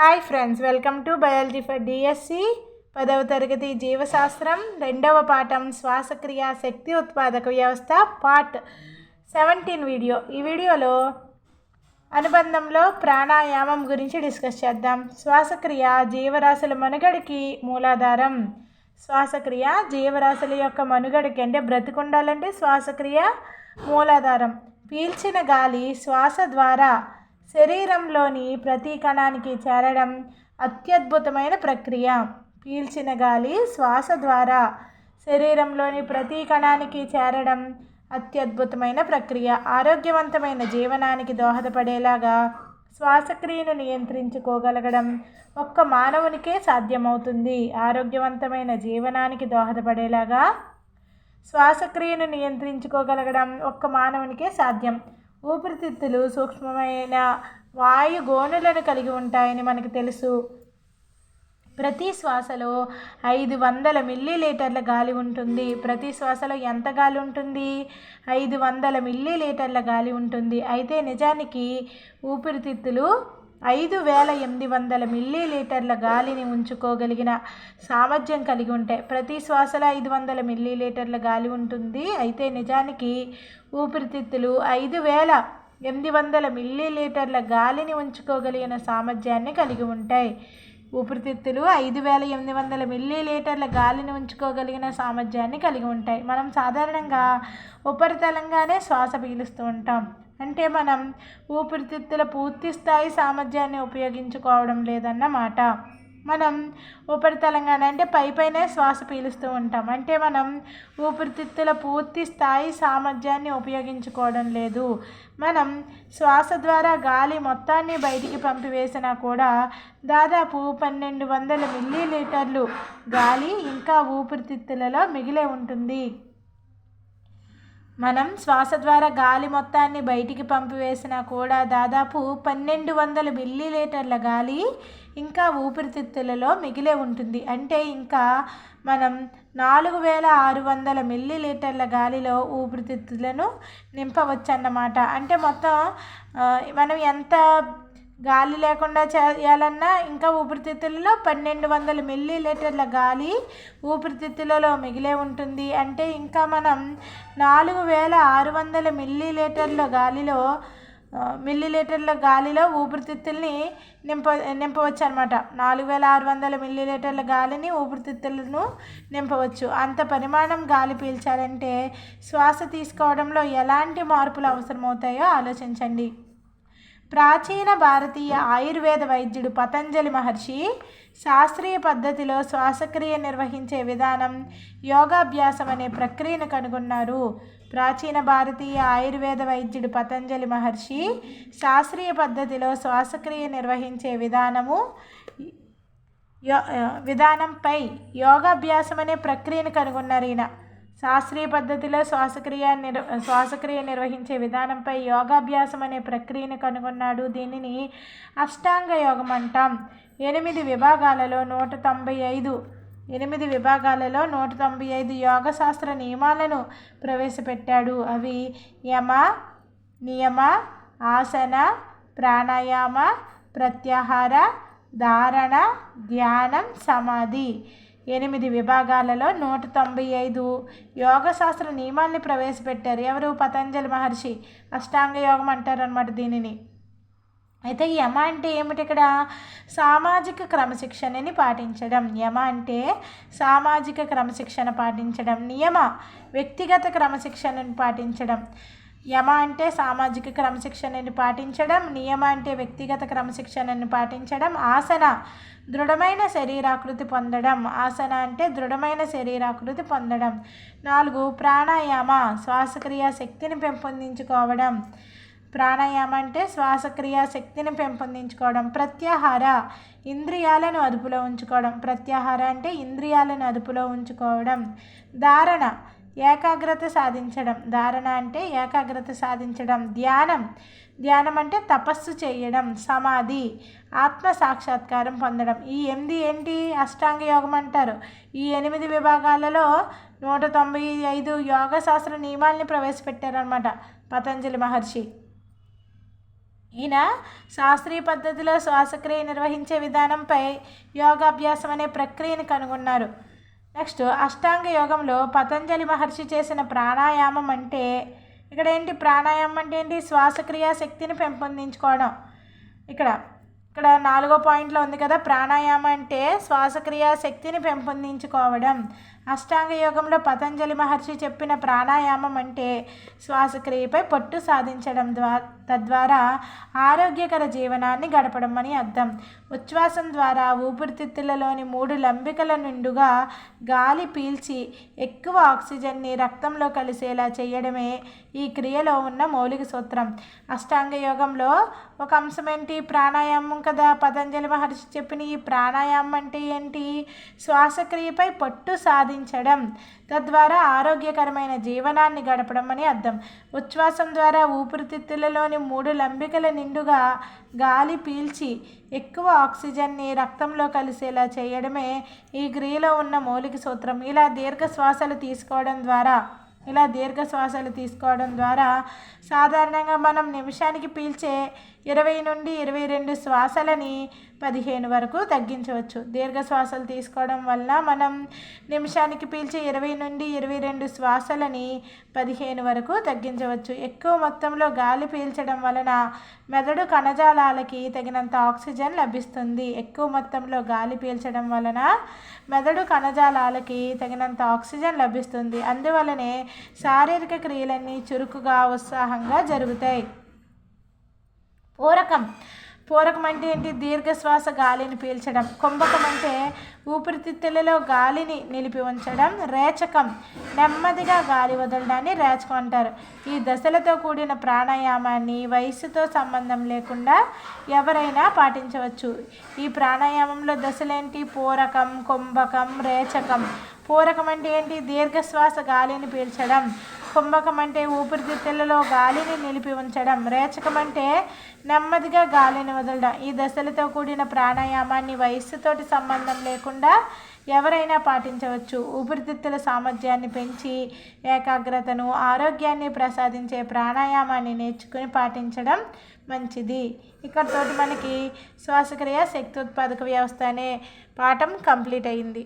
Hi friends welcome to biology for DSC పదవ తరగతి జీవశాస్త్రం రెండవ పాఠం శ్వాసక్రియ శక్తి ఉత్పాదక వ్యవస్థ పార్ట్ సెవెంటీన్ వీడియో ఈ వీడియోలో అనుబంధంలో ప్రాణాయామం గురించి డిస్కస్ చేద్దాం. శ్వాసక్రియ జీవరాశుల మనుగడకి మూలాధారం. శ్వాసక్రియ జీవరాశుల యొక్క మనుగడకి అంటే బ్రతికుండాలంటే శ్వాసక్రియ మూలాధారం. పీల్చిన గాలి శ్వాస ద్వారా శరీరంలోని ప్రతి కణానికి చేరడం అత్యద్భుతమైన ప్రక్రియ. పీల్చిన గాలి శ్వాస ద్వారా శరీరంలోని ప్రతి కణానికి చేరడం అత్యద్భుతమైన ప్రక్రియ. ఆరోగ్యవంతమైన జీవనానికి దోహదపడేలాగా శ్వాసక్రియను నియంత్రించుకోగలగడం ఒక్క మానవునికే సాధ్యమవుతుంది. ఆరోగ్యవంతమైన జీవనానికి దోహదపడేలాగా శ్వాసక్రియను నియంత్రించుకోగలగడం ఒక్క మానవునికే సాధ్యం. ఊపిరితిత్తులు సూక్ష్మమైన వాయు గోనులను కలిగి ఉంటాయని మనకు తెలుసు. ప్రతి శ్వాసలో ఐదు వందల మిల్లీ లీటర్ల గాలి ఉంటుంది. ప్రతి శ్వాసలో ఎంత గాలి ఉంటుంది? ఐదు వందల మిల్లీ లీటర్ల గాలి ఉంటుంది. అయితే నిజానికి ఊపిరితిత్తులు ఐదు వేల ఎనిమిది వందల మిల్లీ లీటర్ల గాలిని ఉంచుకోగలిగిన సామర్థ్యం కలిగి ఉంటాయి ప్రతి శ్వాసలో ఐదు వందల మిల్లీ లీటర్ల గాలి ఉంటుంది. అయితే నిజానికి ఊపిరితిత్తులు ఐదు వేల ఎనిమిది వందల మిల్లీ లీటర్ల గాలిని ఉంచుకోగలిగిన సామర్థ్యాన్ని కలిగి ఉంటాయి. ఊపిరితిత్తులు ఐదు వేల ఎనిమిది వందల మిల్లీ లీటర్ల గాలిని ఉంచుకోగలిగిన సామర్థ్యాన్ని కలిగి ఉంటాయి. మనం సాధారణంగా ఉపరితలంగానే శ్వాస పీలుస్తూ ఉంటాం. అంటే మనం ఊపిరితిత్తుల పూర్తి స్థాయి సామర్థ్యాన్ని ఉపయోగించుకోవడం లేదన్నమాట. మనం ఉపరితలంగానే అంటే పై పైనే శ్వాస పీలుస్తూ ఉంటాం. అంటే మనం ఊపిరితిత్తుల పూర్తి స్థాయి సామర్థ్యాన్ని ఉపయోగించుకోవడం లేదు. మనం శ్వాస ద్వారా గాలి మొత్తాన్ని బయటికి పంపివేసినా కూడా దాదాపు పన్నెండు వందల మిల్లీ లీటర్లు గాలి ఇంకా ఊపిరితిత్తులలో మిగిలే ఉంటుంది. మనం శ్వాస ద్వారా గాలి మొత్తాన్ని బయటికి పంపివేసినా కూడా దాదాపు పన్నెండు వందల మిల్లీలీటర్ల గాలి ఇంకా ఊపిరితిత్తులలో మిగిలే ఉంటుంది. అంటే ఇంకా మనం నాలుగు వేల ఆరు వందల మిల్లీలీటర్ల గాలిలో ఊపిరితిత్తులను నింపవచ్చన్నమాట. అంటే మొత్తం మనం ఎంత గాలి లేకుండా చేయాలన్నా ఇంకా ఊపిరితిత్తులలో పన్నెండు వందల మిల్లీ లీటర్ల గాలి ఊపిరితిత్తులలో మిగిలే ఉంటుంది. అంటే ఇంకా మనం నాలుగు వేల ఆరు వందల మిల్లీ లీటర్ల గాలిలో మిల్లీ లీటర్ల గాలిలో ఊపిరితిత్తుల్ని నింప నింపవచ్చు అనమాట నాలుగు వేల ఆరు వందల మిల్లీ లీటర్ల గాలిని ఊపిరితిత్తులను నింపవచ్చు. అంత పరిమాణం గాలి పీల్చాలంటే శ్వాస తీసుకోవడంలో ఎలాంటి మార్పులు అవసరమవుతాయో ఆలోచించండి. ప్రాచీన భారతీయ ఆయుర్వేద వైద్యుడు పతంజలి మహర్షి శాస్త్రీయ పద్ధతిలో శ్వాసక్రియ నిర్వహించే విధానం యోగాభ్యాసం అనే ప్రక్రియను కనుగొన్నారు. ప్రాచీన భారతీయ ఆయుర్వేద వైద్యుడు పతంజలి మహర్షి శాస్త్రీయ పద్ధతిలో శ్వాసక్రియ నిర్వహించే విధానము విధానంపై యోగాభ్యాసం అనే ప్రక్రియను కనుగొన్నారు ఈయన. శాస్త్రీయ పద్ధతిలో శ్వాసక్రియ నిర్వ శ్వాసక్రియ నిర్వహించే విధానంపై యోగాభ్యాసం అనే ప్రక్రియను కనుగొన్నాడు. దీనిని అష్టాంగ యోగం అంటాం. ఎనిమిది విభాగాలలో నూట తొంభై ఐదు ఎనిమిది విభాగాలలో నూట తొంభై ఐదు యోగశాస్త్ర నియమాలను ప్రవేశపెట్టాడు. అవి యమ నియమ ఆసన ప్రాణాయామ ప్రత్యాహార ధారణ ధ్యానం సమాధి. ఎనిమిది విభాగాలలో నూట తొంభై ఐదు యోగశాస్త్ర నియమాల్ని ప్రవేశపెట్టారు. ఎవరు? పతంజలి మహర్షి. అష్టాంగ యోగం అంటారు అనమాట దీనిని. అయితే యమ అంటే ఏమిటి ఇక్కడ? సామాజిక క్రమశిక్షణని పాటించడం. యమ అంటే సామాజిక క్రమశిక్షణ పాటించడం. నియమ వ్యక్తిగత క్రమశిక్షణను పాటించడం. యమ అంటే సామాజిక క్రమశిక్షణని పాటించడం నియమ అంటే వ్యక్తిగత క్రమశిక్షణను పాటించడం ఆసన దృఢమైన శరీరాకృతి పొందడం ఆసన అంటే దృఢమైన శరీరాకృతి పొందడం. నాలుగు ప్రాణాయామ శ్వాసక్రియ శక్తిని పెంపొందించుకోవడం. ప్రాణాయామం అంటే శ్వాసక్రియ శక్తిని పెంపొందించుకోవడం. ప్రత్యాహార ఇంద్రియాలను అదుపులో ఉంచుకోవడం. ప్రత్యాహార అంటే ఇంద్రియాలను అదుపులో ఉంచుకోవడం. ధారణ ఏకాగ్రత సాధించడం. ధారణ అంటే ఏకాగ్రత సాధించడం. ధ్యానం. ధ్యానం అంటే తపస్సు చేయడం. సమాధి. ఆత్మ సాక్షాత్కారం పొందడం. ఈ ఎనిమిది ఏంటి? అష్టాంగ యోగం అంటారు. ఈ ఎనిమిది విభాగాలలో నూట తొంభై ఐదు యోగ శాస్త్ర నియమాల్ని ప్రవేశపెట్టారనమాట పతంజలి మహర్షి. ఈయన శాస్త్రీయ పద్ధతిలో శ్వాసక్రియ నిర్వహించే విధానంపై యోగాభ్యాసం అనే ప్రక్రియను కనుగొన్నారు. నెక్స్ట్ అష్టాంగ యోగంలో పతంజలి మహర్షి చేసిన ప్రాణాయామం అంటే ఇక్కడ ఏంటి? ప్రాణాయామం అంటే ఏంటి? శ్వాసక్రియ శక్తిని పెంపొందించుకోవడం. ఇక్కడ ఇక్కడ నాలుగో పాయింట్లో ఉంది కదా ప్రాణాయామం అంటే శ్వాసక్రియ శక్తిని పెంపొందించుకోవడం. అష్టాంగ యోగంలో పతంజలి మహర్షి చెప్పిన ప్రాణాయామం అంటే శ్వాసక్రియపై పట్టు సాధించడం ద్వారా తద్వారా ఆరోగ్యకర జీవనాన్ని గడపడం అని అర్థం. ఉచ్ఛ్వాసం ద్వారా ఊపిరితిత్తులలోని మూడు లంబికల నిండుగా గాలి పీల్చి ఎక్కువ ఆక్సిజన్ని రక్తంలో కలిసేలా చేయడమే ఈ క్రియలో ఉన్న మౌలిక సూత్రం. అష్టాంగ యోగంలో ఒక అంశం ఏంటి? ప్రాణాయామం కదా. పతంజలి మహర్షి చెప్పిన ఈ ప్రాణాయామం అంటే ఏంటి? శ్వాసక్రియపై పట్టు సాధించ సాధించడం తద్వారా ఆరోగ్యకరమైన జీవనాన్ని గడపడం అని అర్థం. ఉచ్ఛ్వాసం ద్వారా ఊపిరితిత్తులలోని మూడు లంబికల నిండుగా గాలి పీల్చి ఎక్కువ ఆక్సిజన్ని రక్తంలో కలిసేలా చేయడమే ఈ క్రియలో ఉన్న మౌలిక సూత్రం. ఇలా దీర్ఘ శ్వాసలు తీసుకోవడం ద్వారా ఇలా దీర్ఘ శ్వాసలు తీసుకోవడం ద్వారా సాధారణంగా మనం నిమిషానికి పీల్చే ఇరవై నుండి ఇరవై రెండు శ్వాసలని పదిహేను వరకు తగ్గించవచ్చు. దీర్ఘ శ్వాసలు తీసుకోవడం వల్ల మనం నిమిషానికి పీల్చే ఇరవై నుండి ఇరవై రెండు శ్వాసలని పదిహేను వరకు తగ్గించవచ్చు. ఎక్కువ మొత్తంలో గాలి పీల్చడం వలన మెదడు కణజాలాలకి తగినంత ఆక్సిజన్ లభిస్తుంది. ఎక్కువ మొత్తంలో గాలి పీల్చడం వలన మెదడు కణజాలాలకి తగినంత ఆక్సిజన్ లభిస్తుంది. అందువలనే శారీరక క్రియలన్నీ చురుకుగా ఉత్సాహంగా జరుగుతాయి. పూరకం. పూరకం అంటే ఏంటి? దీర్ఘశ్వాస గాలిని పీల్చడం. కుంభకం అంటే ఊపిరితిత్తులలో గాలిని నిలిపి ఉంచడం రేచకం. నెమ్మదిగా గాలి వదలడాన్ని రేచకం అంటారు. ఈ దశలతో కూడిన ప్రాణాయామాన్ని వయసుతో సంబంధం లేకుండా ఎవరైనా పాటించవచ్చు. ఈ ప్రాణాయామంలో దశలేంటి? పూరకం కుంభకం రేచకం. పూరకం అంటే ఏంటి? దీర్ఘశ్వాస గాలిని పీల్చడం. కుంభకం అంటే ఊపిరితిత్తులలో గాలిని నిలిపి ఉంచడం. రేచకం అంటే నెమ్మదిగా గాలిని వదలడం. ఈ దశలతో కూడిన ప్రాణాయామాన్ని వయస్సుతోటి సంబంధం లేకుండా ఎవరైనా పాటించవచ్చు. ఊపిరితిత్తుల సామర్థ్యాన్ని పెంచి ఏకాగ్రతను ఆరోగ్యాన్ని ప్రసాదించే ప్రాణాయామాన్ని నేర్చుకుని పాటించడం మంచిది. ఇక్కడతోటి మనకి శ్వాసక్రియ శక్తి ఉత్పాదక వ్యవస్థ అనే పాఠం కంప్లీట్ అయింది.